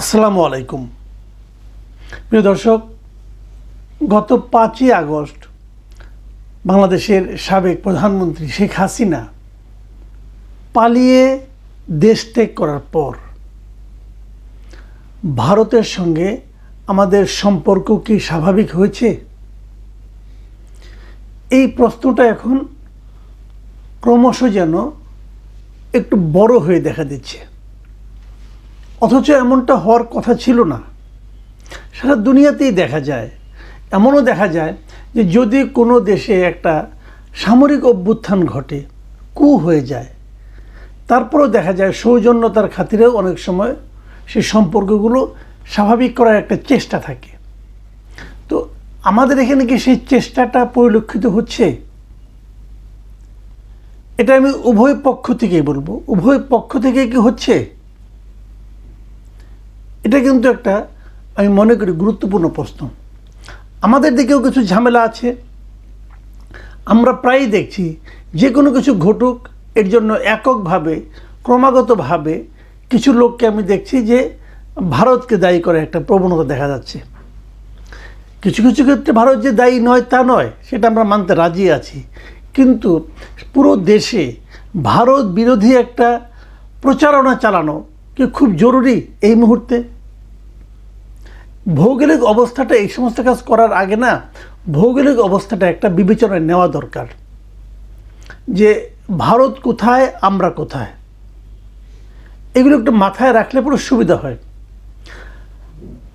আসসালামু আলাইকুম। প্রিয় দর্শক, গত পাঁচই আগস্ট বাংলাদেশের সাবেক প্রধানমন্ত্রী শেখ হাসিনা পালিয়ে দেশ ত্যাগ করার পর ভারতের সঙ্গে আমাদের সম্পর্ক কি স্বাভাবিক হয়েছে? এই প্রশ্নটা এখন ক্রমশ যেন একটু বড় হয়ে দেখা দিচ্ছে। অথচ এমনটা হওয়ার কথা ছিল না। সারা দুনিয়াতেই দেখা যায়, এমনও দেখা যায় যে যদি কোনো দেশে একটা সামরিক অভ্যুত্থান ঘটে কু হয়ে যায়, তারপরেও দেখা যায় সৌজন্যতার খাতিরেও অনেক সময় সেই সম্পর্কগুলো স্বাভাবিক করার একটা চেষ্টা থাকে। তো আমাদের এখানে কি সেই চেষ্টাটা পরিলক্ষিত হচ্ছে? এটা আমি উভয় পক্ষ থেকেই বলব। উভয় পক্ষ থেকে কি হচ্ছে? এটা কিন্তু একটা, আমি মনে করি, গুরুত্বপূর্ণ প্রশ্ন। আমাদের দিকেও কিছু ঝামেলা আছে। আমরা প্রায়ই দেখছি, যে কোনো কিছু ঘটুক, এর জন্য এককভাবে, ক্রমাগতভাবে কিছু লোককে আমি দেখছি যে ভারতকে দায়ী করে একটা প্রবণতা দেখা যাচ্ছে। কিছু কিছু ক্ষেত্রে ভারত যে দায়ী নয় তা নয়, সেটা আমরা মানতে রাজি আছি। কিন্তু পুরো দেশে ভারত বিরোধী একটা প্রচারণা চালানো কি খুব জরুরি এই মুহূর্তে? ভৌগোলিক অবস্থাটা এই সমস্ত কাজ করার আগে না, ভৌগোলিক অবস্থাটা একটা বিবেচনায় নেওয়া দরকার। যে ভারত কোথায়, আমরা কোথায়? এগুলো একটু মাথায় রাখলে পুরো সুবিধা হয়।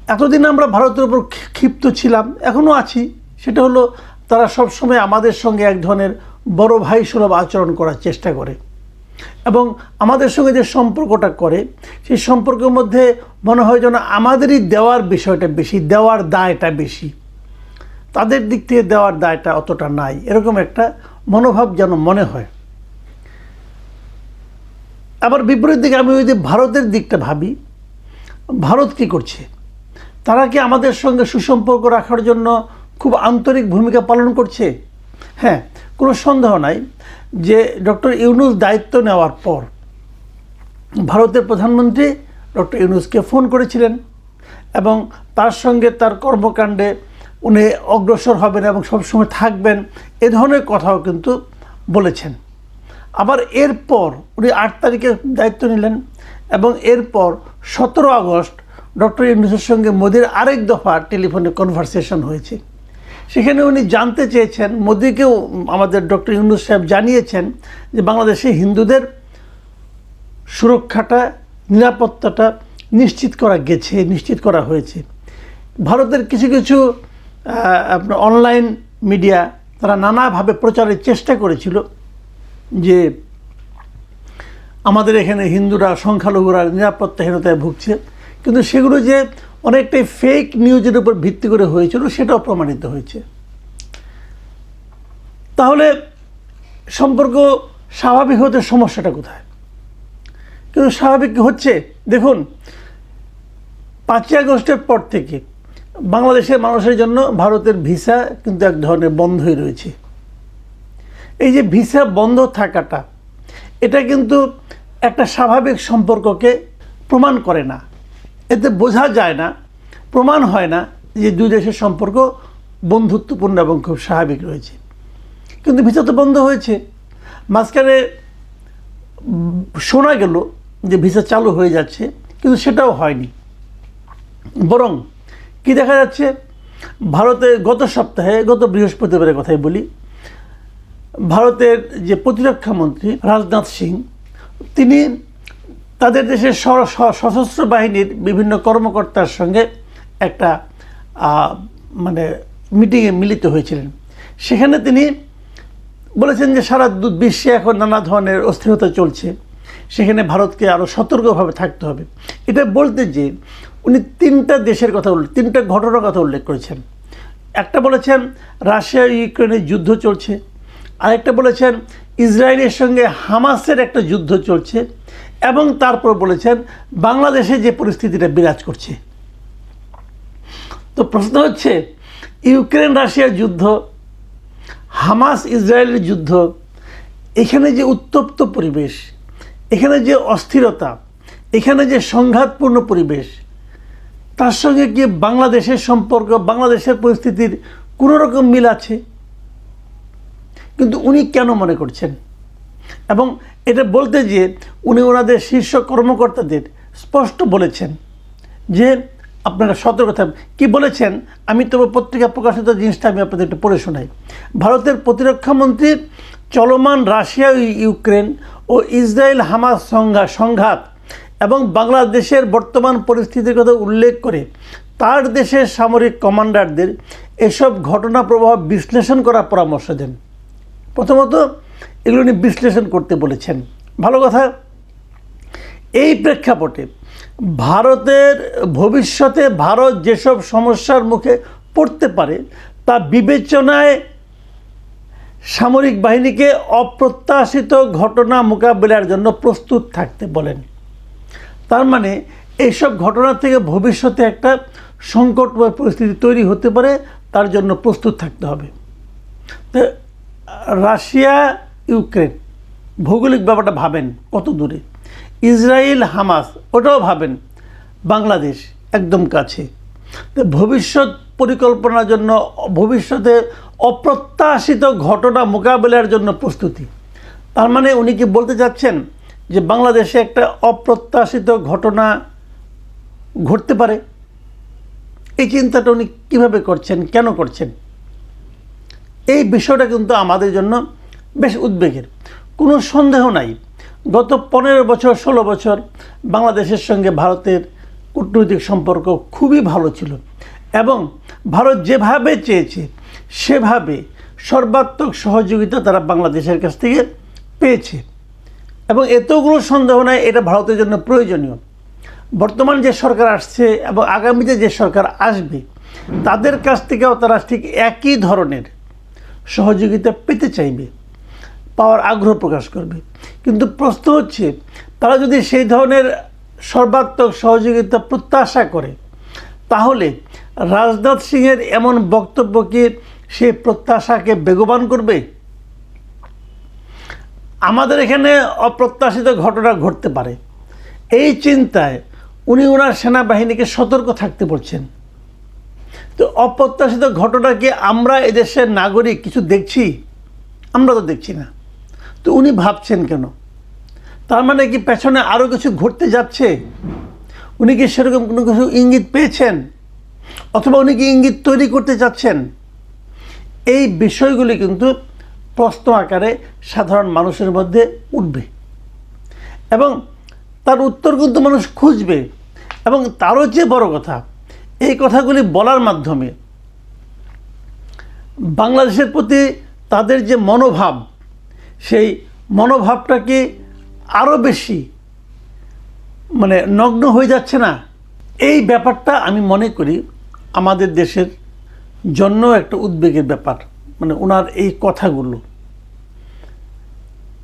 এতদিন আমরা ভারতের উপর ক্ষিপ্ত ছিলাম এখনও আছি। সেটা হলো, তারা সবসময় আমাদের সঙ্গে এক ধরনের বড় ভাই সুলভ আচরণ করার চেষ্টা করে। এবং আমাদের সঙ্গে যে সম্পর্কটা করে, সেই সম্পর্কের মধ্যে মনে হয় যেন আমাদেরই দেওয়ার বিষয়টা বেশি, দেওয়ার দায়টা বেশি। তাদের দিক থেকে দেওয়ার দায়টা অতটা নাই। এরকম একটা মনোভাব যেন মনে হয়। আবার বিপরীত দিকে আমি যদি ভারতের দিকটা ভাবি, ভারত কি করছে? তারা কি আমাদের সঙ্গে সুসম্পর্ক রাখার জন্য খুব আন্তরিক ভূমিকা পালন করছে? হ্যাঁ কোনো সন্দেহ নাই যে ডক্টর ইউনুস দায়িত্ব নেওয়ার পর ভারতের প্রধানমন্ত্রী ডক্টর ইউনুসকে ফোন করেছিলেন এবং তার সঙ্গে তার কর্মকাণ্ডে উনি অগ্রসর হবেন এবং সবসময় থাকবেন, এ ধরনের কথাও কিন্তু বলেছেন। আবার এরপর উনি আট তারিখে দায়িত্ব নিলেন এবং এরপর সতেরো আগস্ট ডক্টর ইউনুসের সঙ্গে মোদির আরেক দফা টেলিফোনে কনভারসেশন হয়েছে। সেখানে উনি জানতে চেয়েছেন, মোদিকেও আমাদের ডক্টর ইউনুস সাহেব জানিয়েছেন যে বাংলাদেশে হিন্দুদের সুরক্ষাটা, নিরাপত্তাটা নিশ্চিত করা গেছে, নিশ্চিত করা হয়েছে। ভারতের কিছু কিছু আপনার অনলাইন মিডিয়া তারা নানাভাবে প্রচারের চেষ্টা করেছিল যে আমাদের এখানে হিন্দুরা, সংখ্যালঘুরা নিরাপত্তাহীনতায় ভুগছে। কিন্তু সেগুলো যে অনেকটাই ফেক নিউজের উপর ভিত্তি করে হয়েছিল, সেটাও প্রমাণিত হয়েছে। তাহলে সম্পর্ক স্বাভাবিক হতে সমস্যাটা কোথায়? কিন্তু স্বাভাবিক হচ্ছে, দেখুন, পাঁচই আগস্টের পর থেকে বাংলাদেশের মানুষের জন্য ভারতের ভিসা কিন্তু এক ধরনের বন্ধই রয়েছে। এই যে ভিসা বন্ধ থাকাটা, এটা কিন্তু একটা স্বাভাবিক সম্পর্ককে প্রমাণ করে না। এতে বোঝা যায় না, প্রমাণ হয় না যে দুই দেশের সম্পর্ক বন্ধুত্বপূর্ণ এবং খুব স্বাভাবিক রয়েছে। কিন্তু ভিসা তো বন্ধ হয়েছে। মাঝখানে শোনা গেল যে ভিসা চালু হয়ে যাচ্ছে, কিন্তু সেটাও হয়নি। বরং কি দেখা যাচ্ছে, ভারতে গত সপ্তাহে, গত বৃহস্পতিবারের কথাই বলি, ভারতের যে প্রতিরক্ষা মন্ত্রী রাজনাথ সিং, তিনি তাদের দেশের সশস্ত্র বাহিনীর বিভিন্ন কর্মকর্তার সঙ্গে একটা মানে মিটিংয়ে মিলিত হয়েছিলেন। সেখানে তিনি বলেছেন যে সারা বিশ্বে এখন নানা ধরনের অস্থিরতা চলছে। সেখানে ভারতকে আরও সতর্কভাবে থাকতে হবে। এটা বলতে যে উনি তিনটা দেশের কথা উল্লেখ, তিনটা ঘটনার কথা উল্লেখ করেছেন। একটা বলেছেন রাশিয়া ইউক্রেনের যুদ্ধ চলছে। আরেকটা বলেছেন ইসরায়েলের সঙ্গে হামাসের একটা যুদ্ধ চলছে। এবং তারপর বলেছেন, বাংলাদেশে যে পরিস্থিতিটা বিরাজ করছে। তো প্রশ্ন হচ্ছে, ইউক্রেন রাশিয়ার যুদ্ধ, হামাস ইসরায়েলের যুদ্ধ, এখানে যে উত্তপ্ত পরিবেশ, এখানে যে অস্থিরতা, এখানে যে সংঘাতপূর্ণ পরিবেশ, তার সঙ্গে কি বাংলাদেশের সম্পর্ক, বাংলাদেশের পরিস্থিতির কোনো রকম মিল আছে? কিন্তু উনি কেন মনে করছেন? এবং এটা বলতে গিয়ে উনি ওনাদের শীর্ষ কর্মকর্তাদের স্পষ্ট বলেছেন যে আপনারা সতর্ক থাকবেন কি বলেছেন? আমি তবে পত্রিকা প্রকাশিত জিনিসটা আমি আপনাদের একটু পড়ে শোনাই। ভারতের প্রতিরক্ষা মন্ত্রী চলমান রাশিয়া ইউক্রেন ও ইসরায়েল হামাস সংঘা সংঘাত এবং বাংলাদেশের বর্তমান পরিস্থিতির কথা উল্লেখ করে তার দেশের সামরিক কমান্ডারদের এসব ঘটনা প্রবাহ বিশ্লেষণ করার পরামর্শ দেন। প্রথমত এগুলো নিয়ে বিশ্লেষণ করতে বলেছেন। ভালো কথা, এই প্রেক্ষাপটে ভারতের ভবিষ্যতে ভারত যেসব সমস্যার মুখে পড়তে পারে, তা বিবেচনায় সামরিক বাহিনীকে অপ্রত্যাশিত ঘটনা মোকাবিলার জন্য প্রস্তুত থাকতে বলেন। তার মানে এইসব ঘটনা থেকে ভবিষ্যতে একটা সংকটময় পরিস্থিতি তৈরি হতে পারে, তার জন্য প্রস্তুত থাকতে হবে। Russia Ukraine. ভৌগোলিক ব্যাপারটা ভাবেন কত দূরে। ইসরায়েল, হামাস, ওটাও ভাবেন বাংলাদেশ একদম কাছে। ভবিষ্যৎ পরিকল্পনার জন্য, ভবিষ্যতে অপ্রত্যাশিত ঘটনা মোকাবিলার জন্য প্রস্তুতি। তার মানে উনি কি বলতে চাচ্ছেন যে বাংলাদেশে একটা অপ্রত্যাশিত ঘটনা ঘটতে পারে? এই চিন্তাটা উনি কীভাবে করছেন, কেন করছেন? এই বিষয়টা কিন্তু আমাদের জন্য বেশ উদ্বেগের। কোনো সন্দেহ নাই। গত পনেরো বছর, ষোলো বছর বাংলাদেশের সঙ্গে ভারতের কূটনৈতিক সম্পর্ক খুবই ভালো ছিল এবং ভারত যেভাবে চেয়েছে, সেভাবে সর্বাত্মক সহযোগিতা তারা বাংলাদেশের কাছ থেকে পেয়েছে। এবং এতগুলো সন্দেহ নাই, এটা ভারতের জন্য প্রয়োজনীয়। বর্তমান যে সরকার আসছে এবং আগামীতে যে সরকার আসবে, তাদের কাছ থেকেও তারা ঠিক একই ধরনের সহযোগিতা পেতে চাইবে। পাওয়ার আগ্রহ প্রকাশ করবে। কিন্তু প্রশ্ন হচ্ছে, তারা যদি সেই ধরনের সর্বাত্মক সহযোগিতা প্রত্যাশা করে, তাহলে রাজনাথ সিংয়ের এমন বক্তব্য কি সে প্রত্যাশাকে বেগবান করবে? আমাদের এখানে অপ্রত্যাশিত ঘটনা ঘটতে পারে। এই চিন্তায় উনি ওনার সেনাবাহিনীকে সতর্ক থাকতে বলছেন। তো অপ্রত্যাশিত ঘটনাকে আমরা এদেশের নাগরিক কিছু দেখছি? আমরা তো দেখছি না। তো উনি ভাবছেন কেন? তার মানে কি পেছনে আরও কিছু ঘটতে যাচ্ছে? উনি কি সেরকম কোনো কিছু ইঙ্গিত পেয়েছেন? অথবা উনি কি ইঙ্গিত তৈরি করতে চাচ্ছেন? এই বিষয়গুলি কিন্তু প্রশ্ন আকারে সাধারণ মানুষের মধ্যে উঠবে। এবং তার উত্তর কিন্তু মানুষ খুঁজবে। এবং তারও যে বড় কথা, এই কথাগুলি বলার মাধ্যমে বাংলাদেশের প্রতি তাদের যে মনোভাব সেই মনোভাবটাকে আরও বেশি মানে নগ্ন হয়ে যাচ্ছে না। এই ব্যাপারটা আমি মনে করি আমাদের দেশের জন্য একটা উদ্বেগের ব্যাপার মানে ওনার এই কথাগুলো।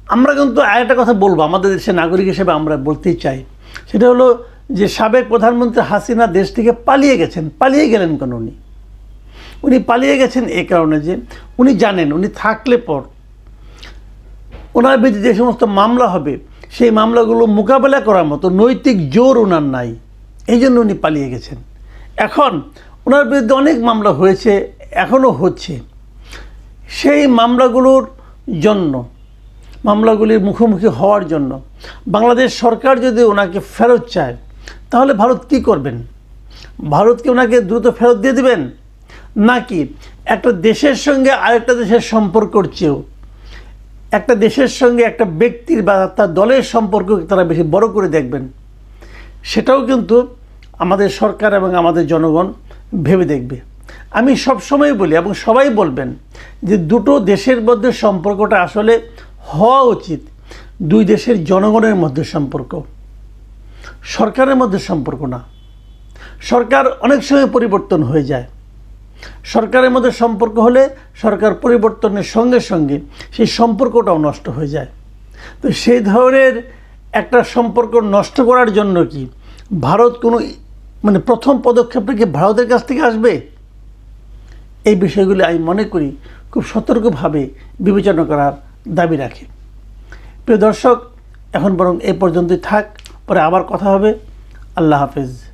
আমরা কিন্তু আরেকটা কথা বলব, আমাদের দেশের নাগরিক হিসেবে আমরা বলতেই চাই। সেটা হলো যে সাবেক প্রধানমন্ত্রী হাসিনা দেশ থেকে পালিয়ে গেছেন। পালিয়ে গেলেন কেন উনি? উনি পালিয়ে গেছেন এই কারণে যে উনি জানেন, উনি থাকলে পর ওনার বিরুদ্ধে যে সমস্ত মামলা হবে, সেই মামলাগুলো মোকাবেলা করার মতো নৈতিক জোর ওনার নাই। এই জন্য উনি পালিয়ে গেছেন। এখন ওনার বিরুদ্ধে অনেক মামলা হয়েছে, এখনও হচ্ছে। সেই মামলাগুলোর জন্য, মামলাগুলির মুখোমুখি হওয়ার জন্য বাংলাদেশ সরকার যদি ওনাকে ফেরত চায়, তাহলে ভারত কী করবেন? ভারতকে ওনাকে দ্রুত ফেরত দিয়ে দেবেন? নাকি একটা দেশের সঙ্গে আরেকটা দেশের সম্পর্কর চেয়েও একটা দেশের সঙ্গে একটা ব্যক্তির বা তার দলের সম্পর্ককে তারা বেশি বড় করে দেখবেন। সেটাও কিন্তু আমাদের সরকার এবং আমাদের জনগণ ভেবে দেখবে। আমি সব সময় বলি এবং সবাই বলবেন যে দুটো দেশের মধ্যে সম্পর্কটা আসলে হওয়া উচিত। দুই দেশের জনগণের মধ্যে সম্পর্ক। সরকারের মধ্যে সম্পর্ক না। সরকার অনেক সময় পরিবর্তন হয়ে যায়। সরকারের মধ্যে সম্পর্ক হলে সরকার পরিবর্তনের সঙ্গে সঙ্গে সেই সম্পর্কটাও নষ্ট হয়ে যায়। তো সেই ধরনের একটা সম্পর্ক নষ্ট করার জন্য কি ভারত কোনো মানে প্রথম পদক্ষেপটা কি ভারতের কাছ থেকে আসবে? এই বিষয়গুলি আমি মনে করি খুব সতর্কভাবে বিবেচনা করার দাবি রাখে। প্রিয় দর্শক, এখন বরং এ পর্যন্তই থাক। পরে আবার কথা হবে। আল্লাহ হাফেজ।